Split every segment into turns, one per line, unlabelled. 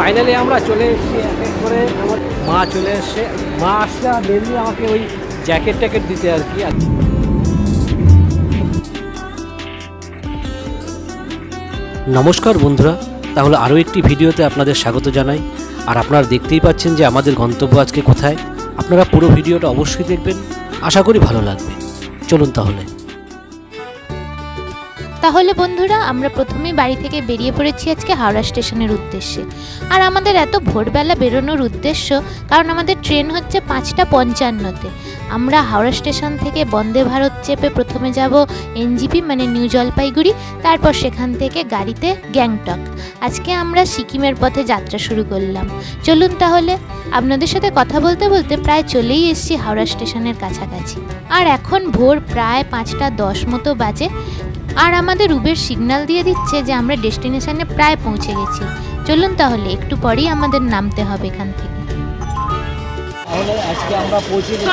Finally আমরা চলে এসেছি এক এক করে আমার মা চলে এসছে। মা আসলে মেনলি আমাকে ওই জ্যাকেট ট্যাকেট দিতে আর কি। আর নমস্কার বন্ধুরা, তাহলে আরও একটি ভিডিওতে আপনাদের স্বাগত জানাই। আর আপনারা দেখতেই পাচ্ছেন যে আমাদের গন্তব্য আজকে কোথায়। আপনারা পুরো ভিডিওটা অবশ্যই দেখবেন। আশা করি ভালো লাগবে। চলুন তাহলে।
তাহলে বন্ধুরা, আমরা প্রথমেই বাড়ি থেকে বেরিয়ে পড়েছি আজকে হাওড়া স্টেশনের উদ্দেশ্যে। আর আমাদের এত ভোরবেলা বেরোনোর উদ্দেশ্য, কারণ আমাদের ট্রেন হচ্ছে পাঁচটা পঞ্চান্নতে। আমরা হাওড়া স্টেশন থেকে বন্দে ভারত চেপে প্রথমে যাব এনজিপি মানে নিউ জলপাইগুড়ি, তারপর সেখান থেকে গাড়িতে গ্যাংটক। আজকে আমরা সিকিমের পথে যাত্রা শুরু করলাম। চলুন তাহলে, আপনাদের সাথে কথা বলতে বলতে প্রায় চলেই এসেছি হাওড়া স্টেশনের কাছাকাছি। আর এখন ভোর প্রায় পাঁচটা দশ মতো বাজে। আর আমাদের উবের সিগন্যাল দিয়ে দিচ্ছে যে আমরা ডেস্টিনেশনে প্রায় পৌঁছে গেছি। চলুন তাহলে একটু পরেই আমাদের নামতে হবে এখান থেকে।
আজকে আমরা পৌঁছে গেছি।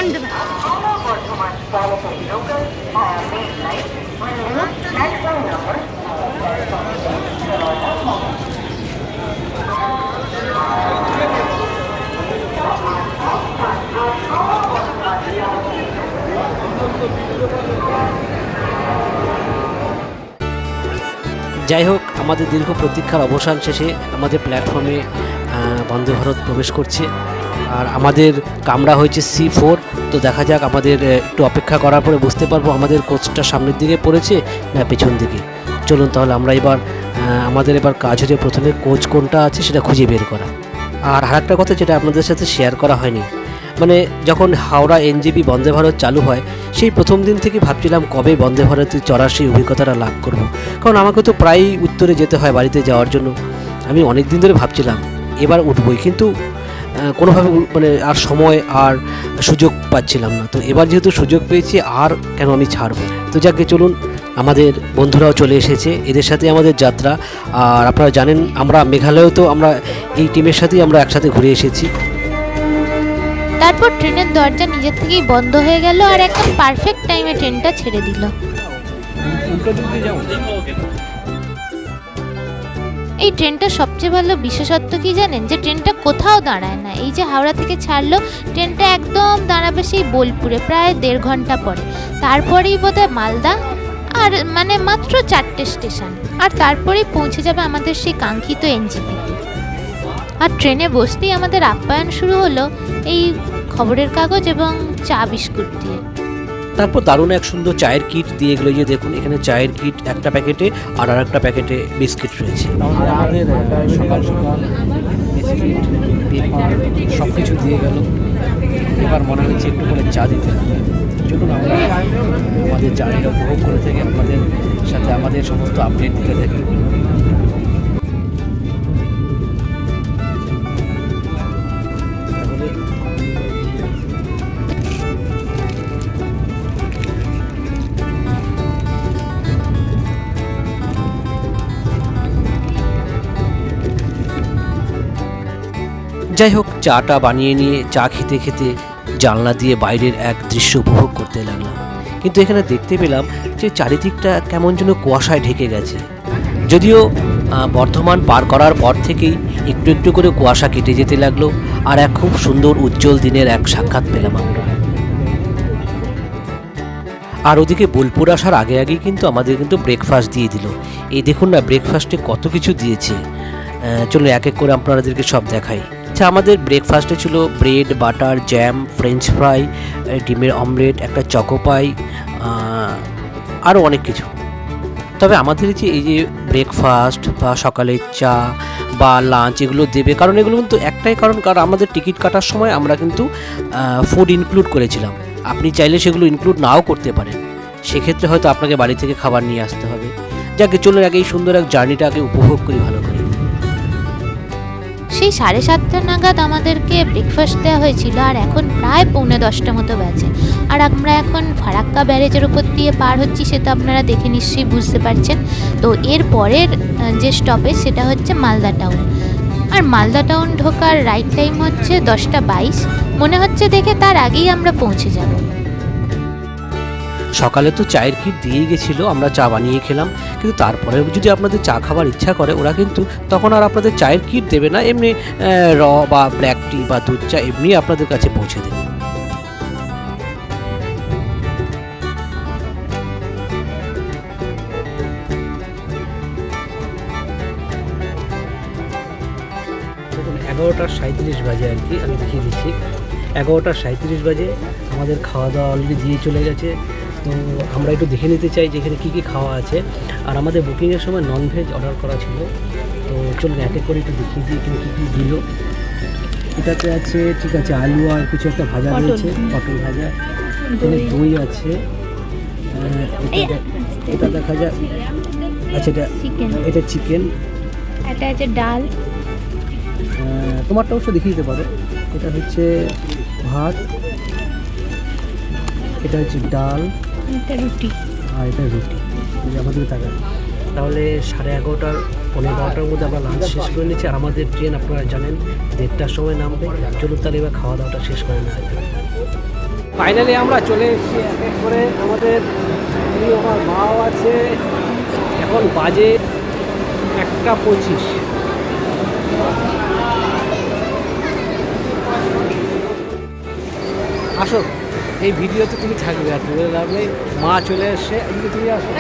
যাই হোক, আমাদের দীর্ঘ প্রতীক্ষার অবসান শেষে আমাদের প্ল্যাটফর্মে বন্দে ভারত প্রবেশ করছে। আর আমাদের কামরা হয়েছে সি ফোর তো দেখা যাক আমাদের একটু অপেক্ষা করার পরে বুঝতে পারব আমাদের কোচটা সামনের দিকে পড়েছে না পেছন দিকে। চলুন তাহলে আমরা এবার আমাদের এবার কাজ হচ্ছে প্রথমে কোচ কোনটা আছে সেটা খুঁজে বের করা। আর আরেকটা কথা যেটা আপনাদের সাথে শেয়ার করা হয়নি মানে যখন হাওড়া এনজিবি বন্দে ভারত চালু হয়, সেই প্রথম দিন থেকে ভাবছিলাম কবে বন্দে ভারতে চড়ার সেই অভিজ্ঞতাটা লাভ করব। কারণ আমাকে তো প্রায়ই উত্তরে যেতে হয় বাড়িতে যাওয়ার জন্য। আমি অনেক দিন ধরে ভাবছিলাম, এবার উঠবই। কিন্তু কোনোভাবে মানে আর সময় আর সুযোগ পাচ্ছিলাম না। তো এবার যেহেতু সুযোগ পেয়েছি, আর কেন আমি ছাড়বো? তো যাকে চলুন। আমাদের বন্ধুরাও চলে এসেছে। এদের সাথে আমাদের যাত্রা। আর আপনারা জানেন, আমরা মেঘালয়েও তো আমরা এই টিমের সাথেই আমরা একসাথে ঘুরে এসেছি।
তারপর ট্রেনের দরজা নিজের থেকেই বন্ধ হয়ে গেল আর একদম পারফেক্ট টাইমে ট্রেনটা ছেড়ে দিল। এই ট্রেনটা সবচেয়ে ভালো বিশেষত্ব কি জানেন? যে ট্রেনটা কোথাও দাঁড়ায় না। এই যে হাওড়া থেকে ছাড়লো, ট্রেনটা একদম দাঁড়াবে সেই বোলপুরে, প্রায় দেড় ঘণ্টা পরে। তারপরেই বোধহয় মালদা আর মানে মাত্র চারটে স্টেশন। আর তারপরেই পৌঁছে যাবে আমাদের সেই কাঙ্ক্ষিত এনজিপি। আর ট্রেনে বসতেই আমাদের আপ্যায়ন শুরু হলো এই খবরের কাগজ এবং চা বিস্কুট দিয়ে।
তারপর দারুণ এক সুন্দর চায়ের কিট দিয়ে এগুলো যে দেখুন, এখানে চায়ের কিট একটা প্যাকেটে আর আর একটা প্যাকেটে বিস্কিট রয়েছে। সকাল সকাল বিস্কিট সব কিছু দিয়ে গেল। এবার মনে হচ্ছে একটু করে চা দিতে চলুন আমরা আমাদের জার্নিটা উপভোগ করে থাকি আমাদের সাথে আমাদের সমস্ত আপডেট দিতে থাকি। যাই হোক, চাটা বানিয়ে নিয়ে চা খেতে খেতে জানলা দিয়ে বাইরের এক দৃশ্য উপভোগ করতে লাগলাম। কিন্তু এখানে দেখতে পেলাম যে চারিদিকটা কেমন যেন কুয়াশায় ঢেকে গেছে। যদিও বর্ধমান পার করার পর থেকেই একটু একটু করে কুয়াশা কেটে যেতে লাগল আর এক খুব সুন্দর উজ্জ্বল দিনের এক সাক্ষাৎ পেলাম আমরা। আর ওদিকে বোলপুর আসার আগে আগেই কিন্তু আমাদের কিন্তু ব্রেকফাস্ট দিয়ে দিল। এই দেখুন না ব্রেকফাস্টে কত কিছু দিয়েছে। চলুন এক এক করে আপনাদেরকে সব দেখাই। আচ্ছা আমাদের ব্রেকফাস্টে ছিল bread butter jam French fry ডিমের অমলেট একটা চকোপাই আরও অনেক কিছু। তবে আমাদের যে এই যে ব্রেকফাস্ট বা সকালের চা বা লাঞ্চ এগুলো দেবে, কারণ এগুলো কিন্তু একটাই কারণ কারণ আমাদের টিকিট কাটার সময় আমরা কিন্তু ফুড ইনক্লুড করেছিলাম। আপনি চাইলে সেগুলো ইনক্লুড নাও করতে পারেন। সেক্ষেত্রে হয়তো আপনাকে বাড়ি থেকে খাবার নিয়ে আসতে হবে। যাকে, চলুন আগে এই সুন্দর এক জার্নিটাকে উপভোগ করি ভালো
সেই সাড়ে সাতটা নাগাদ আমাদেরকে ব্রেকফাস্ট দেওয়া হয়েছিল আর এখন প্রায় পৌনে দশটা মতো বাজে। আর আমরা এখন ফারাক্কা ব্যারেজের উপর দিয়ে পার হচ্ছি সেটা আপনারা দেখে নিশ্চয়ই বুঝতে পারছেন। তো এর পরের যে স্টপেজ সেটা হচ্ছে মালদা টাউন আর মালদা টাউন ঢোকার রাইট টাইম হচ্ছে দশটা বাইশ। মনে হচ্ছে দেখে তার আগেই আমরা পৌঁছে যাব।
সকালে তো চায়ের কিট দিয়েই গেছিল, আমরা চা বানিয়ে খেলাম। কিন্তু তারপরে যদি আপনাদের চা খাবার ইচ্ছা করে, ওরা কিন্তু তখন আর আপনাদের চায়ের কিট দেবে না, এমনি র বা ব্ল্যাক টি বা দুধ চা এমনি আপনাদের কাছে পৌঁছে দেবে। এগারোটা সাঁত্রিশ বাজে আর কি, আমি দেখিয়ে দিচ্ছি। এগারোটা সাঁত্রিশ বাজে, আমাদের খাওয়া দাওয়া অলরেডি দিয়ে চলে গেছে। তো আমরা একটু দেখে নিতে চাই যে এখানে কী কী খাওয়া আছে। আর আমাদের বুকিংয়ের সময় ননভেজ অর্ডার করা ছিল। তো চলুন এক এক করে একটু দেখিয়ে দিই এখানে কী কী দিল। এটাতে আছে ঠিক আছে আলু আর কিছু একটা ভাজা। রয়েছে পটল ভাজা। এখানে দই আছে। এটা এটা দেখা যায় আচ্ছা এটা এটা চিকেন
এটা আছে ডাল।
তোমারটা অবশ্য দেখিয়ে দিতে পারো। এটা হচ্ছে ভাত। এটা হচ্ছে ডাল।
এটা রুটি।
আর এটা রুটি। এই যে আমাদের তাহলে সাড়ে এগারোটার পনেরো বারোটার মধ্যে আমরা লাঞ্চ শেষ করে নিচ্ছি। আর আমাদের ট্রেন আপনারা জানেন, দেড়টার সময় নামবে। চলুন তাহলে এবার খাওয়া দাওয়াটা শেষ করে নেওয়া ফাইনালি আমরা চলে এসেছি এক এক করে আমাদের আমার মাও আছে। এখন বাজে একটা পঁচিশ। আসো। এই ভিডিওতে তুমি থাকবে আর তুমি লাভ নেই মা চলে এসছে এদিকে তুমি আসো।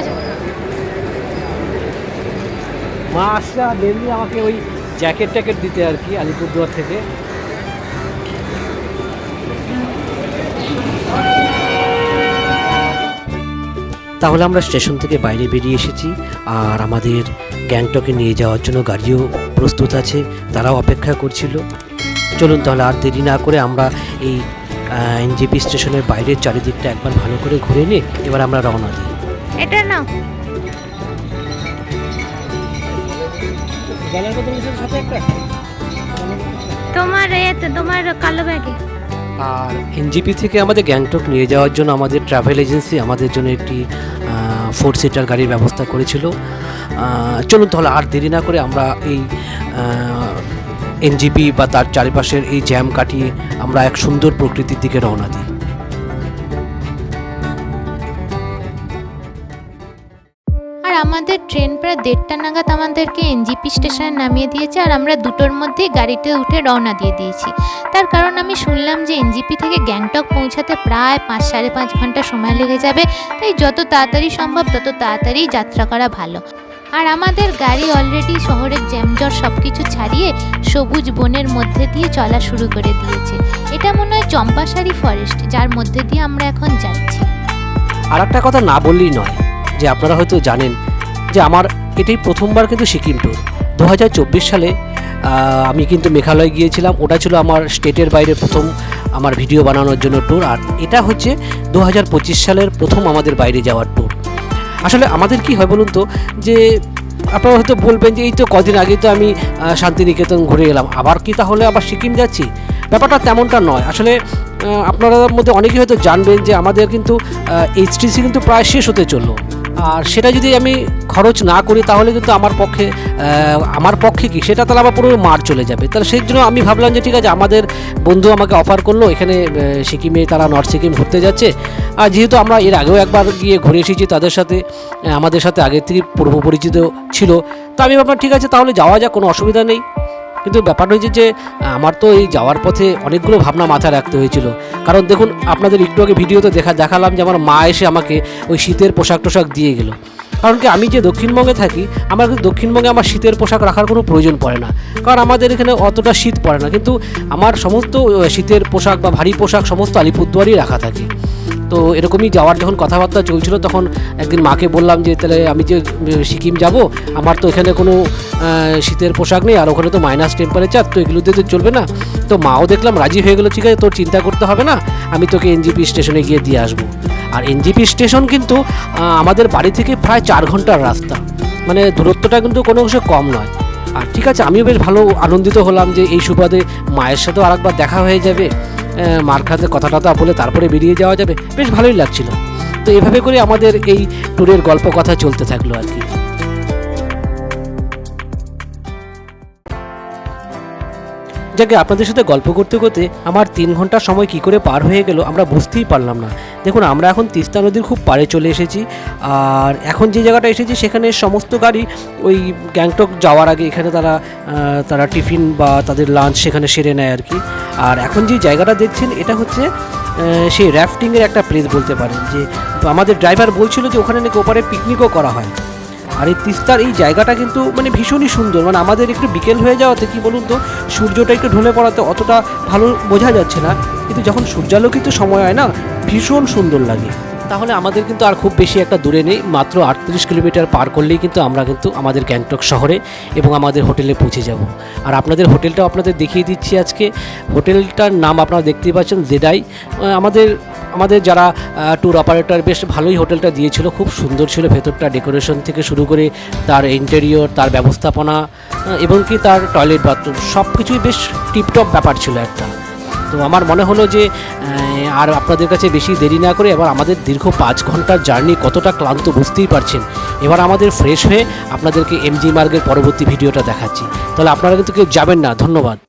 মা আসছে আর ডেলি আমাকে ওই জ্যাকেট ট্যাকেট দিতে আর কি আলিপুরদুয়ার থেকে। তাহলে আমরা স্টেশন থেকে বাইরে বেরিয়ে এসেছি আর আমাদের গ্যাংটকে নিয়ে যাওয়ার জন্য গাড়িও প্রস্তুত আছে তারাও অপেক্ষা করছিল। চলুন তাহলে আর দেরি না করে আমরা এই এনজেপি স্টেশনের বাইরের চারিদিকটা একবার ভালো করে ঘুরে নিয়ে এবার আমরা রওনা দিই।
এটা না তোমার এতে তোমার কালো ব্যাগে
আর এনজিপি থেকে আমাদের গ্যাংটক নিয়ে যাওয়ার জন্য আমাদের ট্রাভেল এজেন্সি আমাদের জন্য একটি ফোর সিটার গাড়ির ব্যবস্থা করেছিল। চলুন তাহলে আর দেরি না করে আমরা এই এনজিপি বা তার চারিপাশের এই জ্যাম কাটিয়ে আমরা এক সুন্দর প্রকৃতির দিকে রওনা দিই।
আর আমাদের ট্রেন প্রায় দেড়টা নাগাদ আমাদেরকে এনজিপি স্টেশনে নামিয়ে দিয়েছে আর আমরা দুটোর মধ্যেই গাড়িতে উঠে রওনা দিয়ে দিয়েছি। তার কারণ আমি শুনলাম যে এনজিপি থেকে গ্যাংটক পৌঁছাতে প্রায় পাঁচ, সাড়ে পাঁচ ঘণ্টা সময় লেগে যাবে। তাই যত তাড়াতাড়ি সম্ভব তত তাড়াতাড়ি যাত্রা করা ভালো। আর আমাদের গাড়ি অলরেডি শহরের জ্যামজট সব কিছু ছাড়িয়ে সবুজ বনের মধ্যে দিয়ে চলা শুরু করে দিয়েছে। এটা মনে হয় চম্পাশাড়ি ফরেস্ট যার মধ্যে দিয়ে আমরা এখন যাচ্ছি।
আর একটা কথা না বললেই নয়, যে আপনারা হয়তো জানেন যে আমার এটাই প্রথমবার কিন্তু সিকিম ট্যুর দু হাজার চব্বিশ সালে আমি কিন্তু মেঘালয় গিয়েছিলাম, ওটা ছিল আমার স্টেটের বাইরে প্রথম আমার ভিডিও বানানোর জন্য ট্যুর আর এটা হচ্ছে দু হাজার পঁচিশ সালের প্রথম আমাদের বাইরে যাওয়ার ট্যুর আসলে আমাদের কি হয় বলুন তো, যে আপনারা হয়তো বলবেন যে এই তো কদিন আগে তো আমি শান্তিনিকেতন ঘুরে এলাম, আবার কি তাহলে আবার সিকিম যাচ্ছি? ব্যাপারটা তেমনটা নয়। আসলে আপনারা মধ্যে অনেকেই হয়তো জানবেন যে আমাদের কিন্তু এইচটিসি কিন্তু প্রায় শেষ হতে চলল। আর সেটা যদি আমি খরচ না করি, তাহলে কিন্তু আমার পক্ষে আমার পক্ষে কি? সেটা তাহলে আবার পুরো মার চলে যাবে। তাহলে সেই জন্য আমি ভাবলাম যে ঠিক আছে, আমাদের বন্ধু আমাকে অফার করল। এখানে সিকিমে তারা নর্থ সিকিম ঘুরতে যাচ্ছে। আর যেহেতু আমরা এর আগেও একবার গিয়ে ঘুরে এসেছি তাদের সাথে, আমাদের সাথে আগের থেকে পূর্ব পরিচিত ছিল। তা আমি ভাবলাম, ঠিক আছে, তাহলে যাওয়া যাক, কোনো অসুবিধা নেই। কিন্তু ব্যাপারটা হচ্ছে যে, আমার তো এই যাওয়ার পথে অনেকগুলো ভাবনা মাথায় রাখতে হয়েছিল। কারণ দেখুন, আপনাদের একটু আগে ভিডিওতে দেখা, দেখালাম যে আমার মা এসে আমাকে ওই শীতের পোশাক টোশাক দিয়ে গেল। কারণ কি, আমি যে দক্ষিণবঙ্গে থাকি, আমার কিন্তু দক্ষিণবঙ্গে আমার শীতের পোশাক রাখার কোনো প্রয়োজন পড়ে না। কারণ আমাদের এখানে অতটা শীত পড়ে না, কিন্তু আমার সমস্ত শীতের পোশাক বা ভারী পোশাক সমস্ত আলিপুরদুয়ারই রাখা থাকে। তো এরকমই যাওয়ার যখন কথাবার্তা চলছিল, তখন একদিন মাকে বললাম যে, তাহলে আমি যে সিকিম যাব, আমার তো এখানে কোনো শীতের পোশাক নেই, আর ওখানে তো মাইনাস টেম্পারেচার, তো এগুলো দিয়ে তো চলবে না। তো মাও দেখলাম রাজি হয়ে গেলো, ঠিক আছে, তোর চিন্তা করতে হবে না, আমি তোকে এনজিপি স্টেশনে গিয়ে দিয়ে আসব। আর এনজিপি স্টেশন কিন্তু আমাদের বাড়ি থেকে প্রায় চার ঘণ্টার রাস্তা। মানে দূরত্বটা কিন্তু কোনো অংশে কম নয়। আর ঠিক আছে, আমিও বেশ ভালো আনন্দিত হলাম যে, এই সুবাদে মায়ের সাথেও আরেকবার দেখা হয়ে যাবে। মার খাতে কথা টথা বলে তারপরে বেরিয়ে যাওয়া যাবে। বেশ ভালোই লাগছিল। তো এভাবে করে আমাদের এই ট্যুরের গল্প কথা চলতে থাকল আর কি। যাকে আপনাদের সাথে গল্প করতে করতে আমার তিন ঘণ্টার সময় কি করে পার হয়ে গেল আমরা বুঝতেই পারলাম না। দেখুন, আমরা এখন তিস্তা নদীর খুব পাড়ে চলে এসেছি। আর এখন যে জায়গাটা এসেছি, সেখানে সমস্ত গাড়ি ওই গ্যাংটক যাওয়ার আগে এখানে তারা তারা টিফিন বা তাদের লাঞ্চ সেখানে সেরে নেয় আর কি। আর এখন যে জায়গাটা দেখছেন, এটা হচ্ছে সেই র্যাফটিংয়ের একটা প্লেস বলতে পারেন। যে আমাদের ড্রাইভার বলছিল যে ওখানে নাকি ওপারে পিকনিকও করা হয়। আর এই তিস্তার এই জায়গাটা কিন্তু মানে ভীষণই সুন্দর। মানে আমাদের একটু বিকেল হয়ে যাওয়াতে কি বলুন তো, সূর্যটা একটু ঢলে পড়াতে অতটা ভালো বোঝা যাচ্ছে না। কিন্তু যখন সূর্যালোকিত সময় হয় না, ভীষণ সুন্দর লাগে। তাহলে আমাদের কিন্তু আর খুব বেশি একটা দূরে নেই, মাত্র আটত্রিশ কিলোমিটার পার করলেই কিন্তু আমরা কিন্তু আমাদের গ্যাংটক শহরে এবং আমাদের হোটেলে পৌঁছে যাব। আর আপনাদের হোটেলটাও আপনাদের দেখিয়ে দিচ্ছি আজকে। হোটেলটার নাম আপনারা দেখতেই পাচ্ছেন, জেডাই। আমাদের আমাদের যারা ট্যুর অপারেটর বেশ ভালোই হোটেলটা দিয়েছিল, খুব সুন্দর ছিল ভেতরটা ডেকোরেশন থেকে শুরু করে তার ইন্টেরিয়র তার ব্যবস্থাপনা এবং কি তার টয়লেট বাথরুম সব কিছুই বেশ টিপটপ ব্যাপার ছিল একটা। তো আমার মনে হলো যে আর আপনাদের কাছে বেশি দেরি না করে এবার আমাদের দীর্ঘ পাঁচ ঘণ্টার জার্নি কতটা ক্লান্ত বুঝতেই পারছেন। এবার আমাদের ফ্রেশ হয়ে আপনাদেরকে এমজি মার্গের পরবর্তী ভিডিওটা দেখাচ্ছি। তাহলে আপনারা কিন্তু কেউ যাবেন না, ধন্যবাদ।